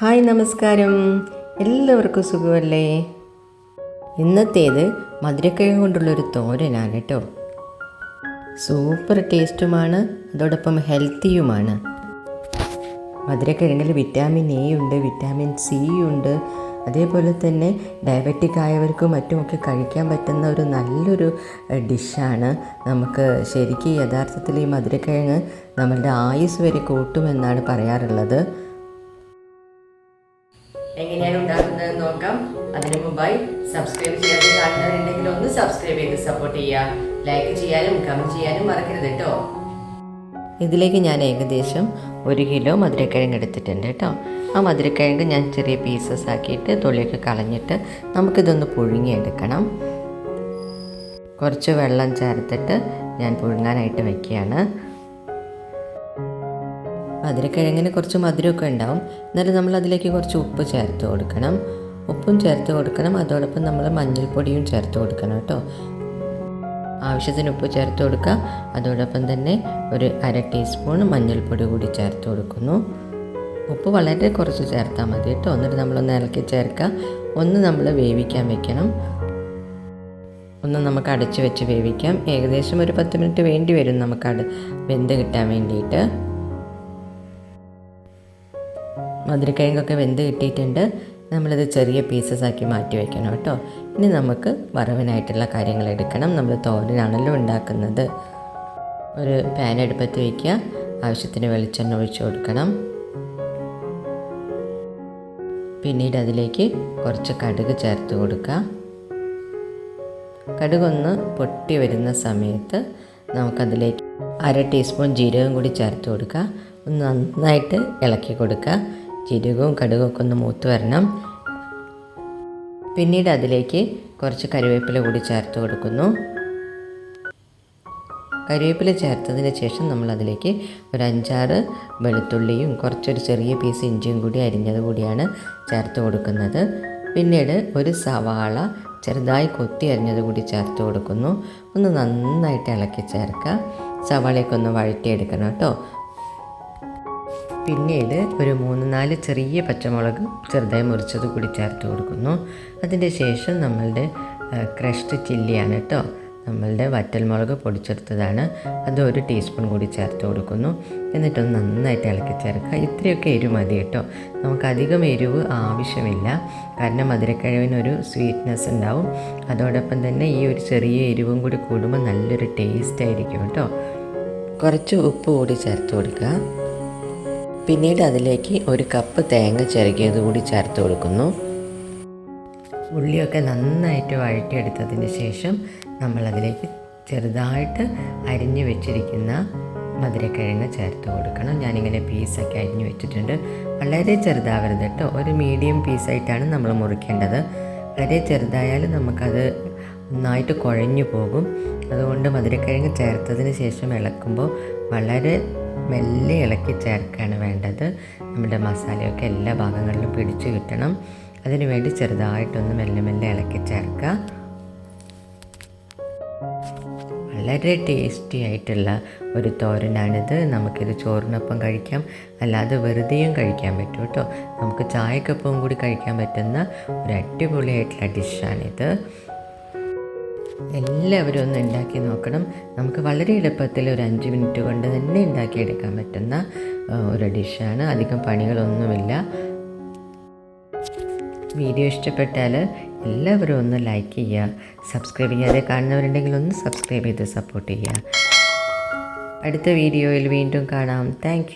Hi നമസ്കാരം. എല്ലാവർക്കും സുഖമല്ലേ? ഇന്നത്തേത് മധുരക്കിഴങ്ങ് കൊണ്ടുള്ളൊരു തോരനാണ് കേട്ടോ. സൂപ്പർ ടേസ്റ്റുമാണ് അതോടൊപ്പം ഹെൽത്തിയുമാണ്. മധുരക്കിഴങ്ങിൽ വിറ്റാമിൻ എ ഉണ്ട് വിറ്റാമിൻ സി ഉണ്ട്. അതേപോലെ തന്നെ ഡയബറ്റിക് ആയവർക്കും മറ്റുമൊക്കെ കഴിക്കാൻ പറ്റുന്ന ഒരു നല്ലൊരു ഡിഷാണ്. നമുക്ക് ശരിക്കും യഥാർത്ഥത്തിൽ ഈ മധുരക്കിഴങ്ങ് നമ്മളുടെ ആയുസ് വരെ കൂട്ടുമെന്നാണ് പറയാറുള്ളത്. എങ്ങനെയാണ് ഉണ്ടാക്കുന്നത് നോക്കാം. അതിനു മുമ്പായി സബ്സ്ക്രൈബ് ചെയ്യാതെ കാണുന്നവരുണ്ടെങ്കിൽ ഒന്ന് സബ്സ്ക്രൈബ് ചെയ്ത് സപ്പോർട്ട് ചെയ്യുക. ലൈക്ക് ചെയ്യാനും കമന്റ് ചെയ്യാനും മറക്കരുത് കേട്ടോ. ഇതിലേക്ക് ഞാൻ ഏകദേശം ഒരു കിലോ മധുരക്കിഴങ്ങ് എടുത്തിട്ടുണ്ട് കേട്ടോ. ആ മധുരക്കിഴങ്ങ് ഞാൻ ചെറിയ പീസസ് ആക്കിയിട്ട് തൊളിയൊക്കെ കളഞ്ഞിട്ട് നമുക്കിതൊന്ന് പുഴുങ്ങിയെടുക്കണം. കുറച്ച് വെള്ളം ചേർത്തിട്ട് ഞാൻ പുഴുങ്ങാനായിട്ട് വെക്കുകയാണ്. മധുരക്കിഴങ്ങിന് കുറച്ച് മധുരമൊക്കെ ഉണ്ടാവും. എന്നാലും നമ്മൾ അതിലേക്ക് കുറച്ച് ഉപ്പ് ചേർത്ത് കൊടുക്കണം. ഉപ്പും ചേർത്ത് കൊടുക്കണം. അതോടൊപ്പം നമ്മൾ മഞ്ഞൾപ്പൊടിയും ചേർത്ത് കൊടുക്കണം കേട്ടോ. ആവശ്യത്തിന് ഉപ്പ് ചേർത്ത് കൊടുക്കുക. അതോടൊപ്പം തന്നെ ഒരു അര ടീസ്പൂൺ മഞ്ഞൾപ്പൊടി കൂടി ചേർത്ത് കൊടുക്കുന്നു. ഉപ്പ് വളരെ കുറച്ച് ചേർത്താൽ മതി കേട്ടോ. എന്നിട്ട് നമ്മളൊന്ന് ഇളക്കി ചേർക്കുക. ഒന്ന് നമ്മൾ വേവിക്കാൻ വെക്കണം. ഒന്ന് നമുക്ക് അടച്ച് വെച്ച് വേവിക്കാം. ഏകദേശം ഒരു പത്ത് മിനിറ്റ് വേണ്ടി വരും നമുക്ക് അട വെന്ത് കിട്ടാൻ വേണ്ടിയിട്ട്. മധുരക്കിഴങ്ങൊക്കെ വെന്ത് കിട്ടിയിട്ടുണ്ട്. നമ്മളിത് ചെറിയ പീസസ് ആക്കി മാറ്റി വയ്ക്കണം കേട്ടോ. ഇനി നമുക്ക് വറവിനായിട്ടുള്ള കാര്യങ്ങൾ എടുക്കണം. നമ്മൾ തോരനാണല്ലോ ഉണ്ടാക്കുന്നത്. ഒരു പാൻ എടുപ്പത്ത് വയ്ക്കുക ആവശ്യത്തിന് വെളിച്ചെണ്ണ ഒഴിച്ചു കൊടുക്കണം. പിന്നീട് അതിലേക്ക് കുറച്ച് കടുക് ചേർത്ത് കൊടുക്കുക. കടുകൊന്ന് പൊട്ടി വരുന്ന സമയത്ത് നമുക്കതിലേക്ക് അര ടീസ്പൂൺ ജീരകം കൂടി ചേർത്ത് കൊടുക്കുക. ഒന്ന് നന്നായിട്ട് ഇളക്കി കൊടുക്കുക. ജീരകവും കടുകൊക്കെ ഒന്ന് മൂത്ത് വരണം. പിന്നീട് അതിലേക്ക് കുറച്ച് കറിവേപ്പില കൂടി ചേർത്ത് കൊടുക്കുന്നു. കറിവേപ്പില ചേർത്തതിന് ശേഷം നമ്മൾ അതിലേക്ക് ഒരു അഞ്ചാറ് വെളുത്തുള്ളിയും കുറച്ചൊരു ചെറിയ പീസ് ഇഞ്ചിയും കൂടി അരിഞ്ഞത് കൂടിയാണ് ചേർത്ത് കൊടുക്കുന്നത്. പിന്നീട് ഒരു സവാള ചെറുതായി കൊത്തി അരിഞ്ഞത് കൂടി ചേർത്ത് കൊടുക്കുന്നു. ഒന്ന് നന്നായിട്ട് ഇളക്കി ചേർക്കുക. സവാളയൊക്കെ ഒന്ന് വഴറ്റിയെടുക്കണം കേട്ടോ. പിന്നീട് ഒരു മൂന്ന് നാല് ചെറിയ പച്ചമുളക് ചെറുതായി മുറിച്ചത് കൂടി ചേർത്ത് കൊടുക്കുന്നു. അതിന്റെ ശേഷം നമ്മളുടെ ക്രഷ്ഡ് ചില്ലിയാണ് കേട്ടോ. നമ്മളുടെ വറ്റൽമുളക് പൊടിച്ചെടുത്തതാണ്. അത് ഒരു ടീസ്പൂൺ കൂടി ചേർത്ത് കൊടുക്കുന്നു. എന്നിട്ടൊന്ന് നന്നായിട്ട് ഇളക്കി ചേർക്കുക ഇത്രയൊക്കെ എരിവ് മതി കേട്ടോ. നമുക്ക് അധികം എരിവ് ആവശ്യമില്ല. കാരണം മധുരക്കിഴവിനൊരു സ്വീറ്റ്നെസ് ഉണ്ടാവും. അതോടൊപ്പം തന്നെ ഈ ഒരു ചെറിയ എരിവും കൂടി കൂടുമ്പോൾ നല്ലൊരു ടേസ്റ്റ് ആയിരിക്കും കേട്ടോ. കുറച്ച് ഉപ്പ് കൂടി ചേർത്ത് കൊടുക്കുക. പിന്നീട് അതിലേക്ക് ഒരു കപ്പ് തേങ്ങ ചിരകിയത് കൂടി ചേർത്ത് കൊടുക്കുന്നു. ഉള്ളിയൊക്കെ നന്നായിട്ട് വഴറ്റിയെടുത്തതിന് ശേഷം നമ്മളതിലേക്ക് ചെറുതായിട്ട് അരിഞ്ഞു വെച്ചിരിക്കുന്ന മധുരക്കിഴങ്ങ് ചേർത്ത് കൊടുക്കണം. ഞാനിങ്ങനെ പീസൊക്കെ അരിഞ്ഞു വെച്ചിട്ടുണ്ട്. വളരെ ചെറുതാവരുത് കേട്ടോ. ഒരു മീഡിയം പീസായിട്ടാണ് നമ്മൾ മുറിക്കേണ്ടത്. വളരെ ചെറുതായാൽ നമുക്കത് നന്നായിട്ട് കുഴഞ്ഞു പോകും. അതുകൊണ്ട് മധുരക്കിഴങ്ങ് ചേർത്തതിന് ശേഷം ഇളക്കുമ്പോൾ വളരെ മെല്ലെ ഇളക്കി ചേർക്കുകയാണ് വേണ്ടത്. നമ്മുടെ മസാലയൊക്കെ എല്ലാ ഭാഗങ്ങളിലും പിടിച്ചു കിട്ടണം. അതിനുവേണ്ടി ചെറുതായിട്ടൊന്ന് മെല്ലെ മെല്ലെ ഇളക്കി ചേർക്കുക. വളരെ ടേസ്റ്റി ആയിട്ടുള്ള ഒരു തോരനാണിത്. നമുക്കിത് ചോറിനൊപ്പം കഴിക്കാം. അല്ലാതെ വെറുതെയും കഴിക്കാൻ പറ്റും കേട്ടോ. നമുക്ക് ചായക്കൊപ്പം കൂടി കഴിക്കാൻ പറ്റുന്ന ഒരു അടിപൊളിയായിട്ടുള്ള ഡിഷാണിത്. എല്ലാവരും ഒന്ന് ഉണ്ടാക്കി നോക്കണം. നമുക്ക് വളരെ എളുപ്പത്തിൽ ഒരു അഞ്ച് മിനിറ്റ് കൊണ്ട് തന്നെ ഉണ്ടാക്കിയെടുക്കാൻ പറ്റുന്ന ഒരു ഡിഷാണ്. അധികം പണികളൊന്നുമില്ല. വീഡിയോ ഇഷ്ടപ്പെട്ടാൽ എല്ലാവരും ഒന്ന് ലൈക്ക് ചെയ്യുക. സബ്സ്ക്രൈബ് ചെയ്യാതെ കാണുന്നവരുണ്ടെങ്കിൽ ഒന്ന് സബ്സ്ക്രൈബ് ചെയ്ത് സപ്പോർട്ട് ചെയ്യുക. അടുത്ത വീഡിയോയിൽ വീണ്ടും കാണാം. താങ്ക്